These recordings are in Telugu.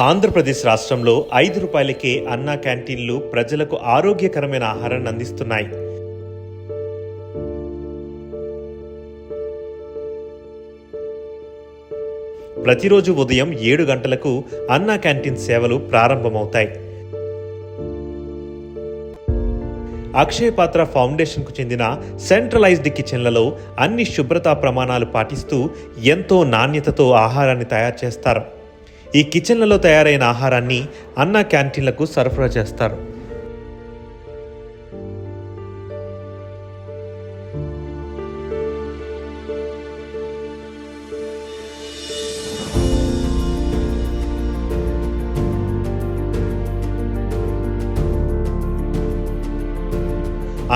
ఆంధ్రప్రదేశ్ రాష్ట్రంలో ఐదు రూపాయలకే అన్నా క్యాంటీన్లు ప్రజలకు ఆరోగ్యకరమైన ఆహారాన్ని అందిస్తున్నాయి. ప్రతిరోజు ఉదయం ఏడు గంటలకు అన్నా క్యాంటీన్ సేవలు ప్రారంభమవుతాయి. అక్షయ పాత్ర ఫౌండేషన్కు చెందిన సెంట్రలైజ్డ్ కిచెన్లలో అన్ని శుభ్రతా ప్రమాణాలు పాటిస్తూ ఎంతో నాణ్యతతో ఆహారాన్ని తయారు చేస్తారు. ఈ కిచెన్లలో తయారైన ఆహారాన్ని అన్న క్యాంటీన్లకు సరఫరా చేస్తారు.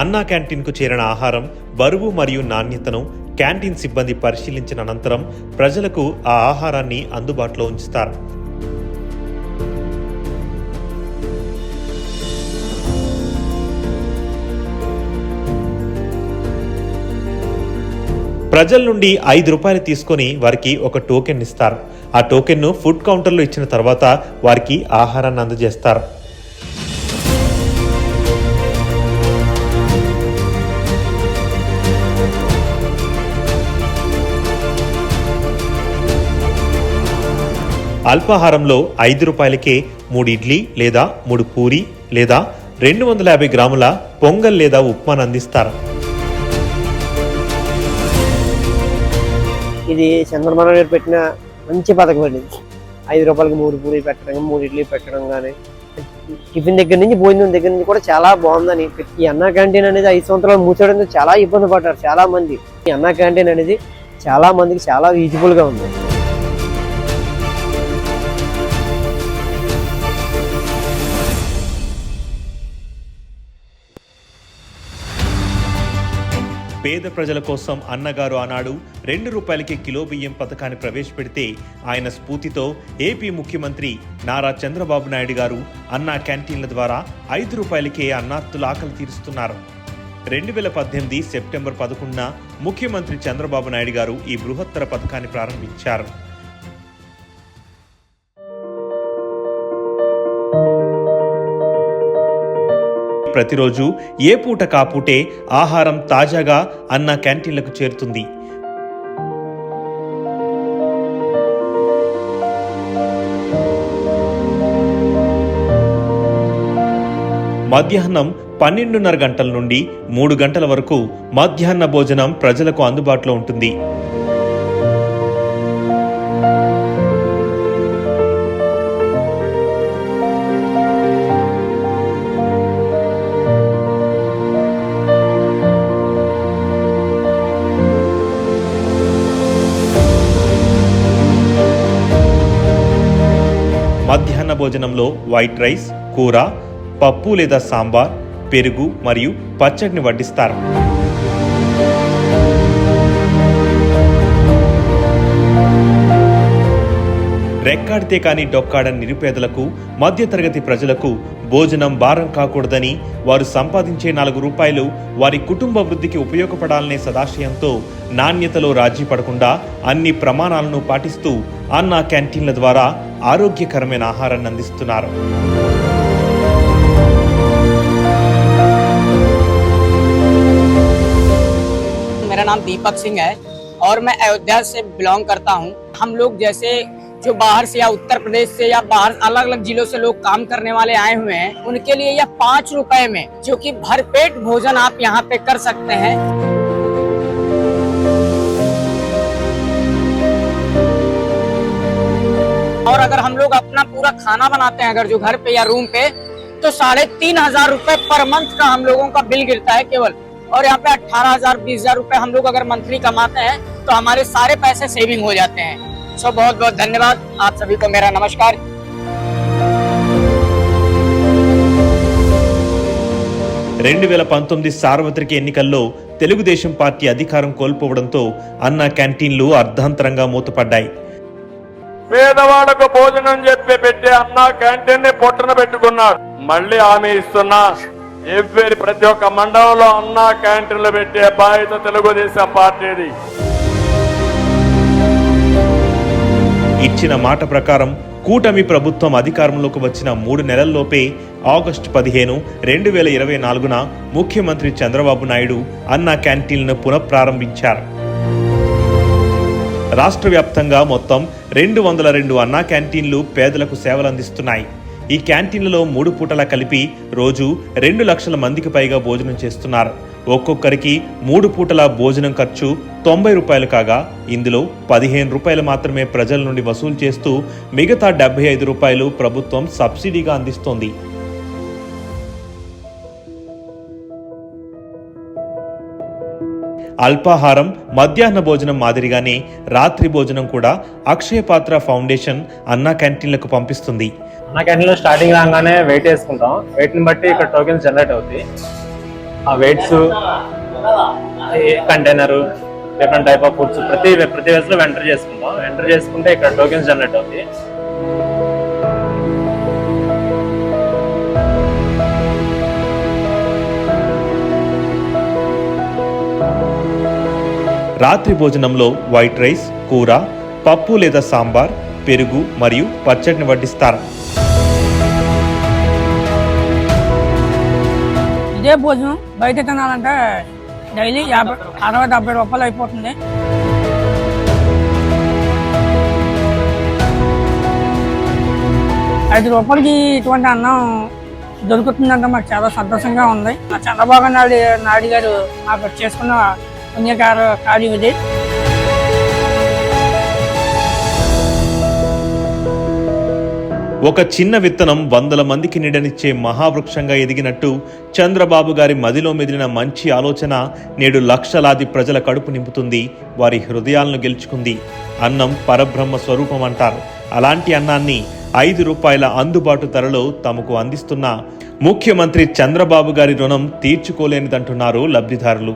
అన్నా క్యాంటీన్కు చేరిన ఆహారం బరువు మరియు నాణ్యతను క్యాంటీన్ సిబ్బంది పరిశీలించిన అనంతరం ప్రజలకు ఆ ఆహారాన్ని అందుబాటులో ఉంచుతారు. ప్రజల నుండి ఐదు రూపాయలు తీసుకొని వారికి ఒక టోకెన్ ఇస్తారు. ఆ టోకెన్ను ఫుడ్ కౌంటర్లో ఇచ్చిన తర్వాత వారికి ఆహారాన్ని అందజేస్తారు. అల్పాహారంలో ఐదు రూపాయలకే మూడు ఇడ్లీ లేదా మూడు పూరి లేదా రెండు వందల యాభై గ్రాముల పొంగల్ లేదా ఉప్మాను అందిస్తారు. ఇది చంద్రబాబు గారు పెట్టిన మంచి పథకం అండి ఐదు రూపాయలకి మూడు పూరి పెట్టడం మూడు ఇడ్లీ పెట్టడం కానీ టిఫిన్ దగ్గర నుంచి భోజనం దగ్గర నుంచి కూడా చాలా బాగుందని ఈ అన్నా క్యాంటీన్ అనేది ఐదు సంవత్సరాలు మూసేయడంతో చాలా ఇబ్బంది పడ్డారు చాలా మంది. ఈ అన్న క్యాంటీన్ అనేది చాలా మందికి చాలా యూజ్ఫుల్గా ఉంది. పేద ప్రజల కోసం అన్నగారు ఆనాడు రెండు రూపాయలకి కిలో బియ్యం పథకాన్ని ప్రవేశపెడితే ఆయన స్ఫూర్తితో ఏపీ ముఖ్యమంత్రి నారా చంద్రబాబు నాయుడు గారు అన్నా క్యాంటీన్ల ద్వారా ఐదు రూపాయలకే అన్నార్తుల ఆకలి తీరుస్తున్నారు. రెండు వేల పద్దెనిమిది సెప్టెంబర్ పదకొండున ముఖ్యమంత్రి చంద్రబాబు నాయుడు గారు ఈ బృహత్తర పథకాన్ని ప్రారంభించారు. ప్రతిరోజు ఏ పూట కాపూటే ఆహారం తాజాగా అన్న క్యాంటీన్లకు చేరుతుంది. మధ్యాహ్నం పన్నెండున్నర గంటల నుండి మూడు గంటల వరకు మధ్యాహ్న భోజనం ప్రజలకు అందుబాటులో ఉంటుంది. భోజనంలో వైట్ రైస్ కూర పప్పు లేదా సాంబార్ పెరుగు మరియు పచ్చడిని వడ్డిస్తారు. రెక్కాడితే కానీ డొక్కాడని నిరుపేదలకు మధ్యతరగతి ప్రజలకు భోజనం భారం కాకూడదని వారు సంపాదించే నాలుగు రూపాయలు వారి కుటుంబ వృద్ధికి ఉపయోగపడాలనే సదాశయంతో నాణ్యతలో రాజీ పడకుండా అన్ని ప్రమాణాలను పాటిస్తూ అన్నా క్యాంటీన్ల ద్వారా ఆరోగ్యకరమైన ఆహారాన్ని అందిస్తున్నారు मेरा नाम दीपक सिंह है और मैं अयोध्या से बिलोंग करता हूँ हम लोग जैसे जो बाहर से या उत्तर प्रदेश से या बाहर अलग अलग जिलों से लोग काम करने वाले आए हुए हैं, उनके लिए यह पाँच रुपए में, जो कि भरपेट भोजन आप यहाँ पे कर सकते हैं। और अगर हम लोग अपना पूरा खाना बनाते हैं, अगर जो घर पे या रूम पे तो साढ़े तीन हज़ार रूपए पर मंथ का हम लोगों का बिल गिरता है केवल। और यहाँ पे अठारह हज़ार, बीस हज़ार रूपए हम लोग अगर मंथली कमाते हैं तो हमारे सारे पैसे सेविंग हो जाते हैं। सो बहुत बहुत धन्यवाद आप सभी को मेरा नमस्कार రెండు వేల పంతొమ్మిది సార్వత్రిక ఎన్నికల్లో తెలుగుదేశం పార్టీ అధికారం కోల్పోవడంతో అన్న క్యాంటీన్లు అర్ధాంతరంగా మూతపడ్డాయి పేదవాళ్లకు భోజనం చెప్పి పెట్టే అన్న క్యాంటీన్ ని పొట్టన పెట్టుకున్నాడు మళ్ళీ హామీ ఇస్తున్నా ఎవ్రీ ప్రతి ఒక్క మండలంలో అన్న క్యాంటీన్లు పెట్టే బాధ్యత తెలుగుదేశం పార్టీది ఇచ్చిన మాట ప్రకారం కూటమి ప్రభుత్వం అధికారంలోకి వచ్చిన మూడు నెలల్లోపే ఆగస్టు పదిహేను రెండు వేల ఇరవై నాలుగున ముఖ్యమంత్రి చంద్రబాబు నాయుడు అన్నా క్యాంటీన్లను పునఃప్రారంభించారు. రాష్ట్ర వ్యాప్తంగా మొత్తం రెండు వందల రెండు అన్నా క్యాంటీన్లు పేదలకు సేవలు అందిస్తున్నాయి. ఈ క్యాంటీన్లలో మూడు పూటలా కలిపి రోజు రెండు లక్షల మందికి పైగా భోజనం చేస్తున్నారు. ఒక్కొక్కరికి మూడు పూటల భోజనం ఖర్చు తొంభై రూపాయలు కాగా ఇందులో పదిహేను రూపాయలు మాత్రమే ప్రజల నుండి వసూలు చేస్తూ మిగతా డెబ్బై ఐదు రూపాయలు ప్రభుత్వం సబ్సిడీగా అందిస్తోంది. అల్పాహారం మధ్యాహ్న భోజనం మాదిరిగానే రాత్రి భోజనం కూడా అక్షయ పాత్ర ఫౌండేషన్ అన్నా క్యాంటీన్లకు పంపిస్తుంది. అన్నా క్యాంటీన్లో స్టార్టింగ్ రాగానే వెయిట్ వేసుకుంటాం వెయిట్ని బట్టి ఇక్కడ టోకెన్స్ జనరేట్ అవుతాయి. ఆ weights container different type of foods ప్రతి ప్రతి వేస్లో ఎంటర్ చేసుకుంటాం. ఎంటర్ చేసుకుంటే ఇక్కడ టోకెన్స్ జనరేట్ అవుతాయి. రాత్రి భోజనంలో వైట్ రైస్ కూర పప్పు లేదా సాంబార్ పెరుగు మరియు పచ్చడిని వడ్డిస్తారు. ఇదే భోజనం. బయట తినాలంటే డైలీ యాభై అరవై డెబ్బై రూపాయలు అయిపోతుంది. ఐదు రూపాయలకి ఇటువంటి అన్నం దొరుకుతుందంటే మాకు చాలా సంతోషంగా ఉంది. ఆ చంద్రబాబు నాయుడు నాయుడు గారు మాకు చేసుకున్న పుణ్యకార కార్యం ఇది. ఒక చిన్న విత్తనం వందల మందికి నీడనిచ్చే మహావృక్షంగా ఎదిగినట్టు చంద్రబాబు గారి మదిలో మెదిలిన మంచి ఆలోచన నేడు లక్షలాది ప్రజల కడుపు నింపుతుంది వారి హృదయాలను గెలుచుకుంది. అన్నం పరబ్రహ్మ స్వరూపం అంటారు. అలాంటి అన్నాన్ని ఐదు రూపాయల అందుబాటు ధరలో తమకు అందిస్తున్న ముఖ్యమంత్రి చంద్రబాబు గారి రుణం తీర్చుకోలేనిదంటున్నారు లబ్ధిదారులు.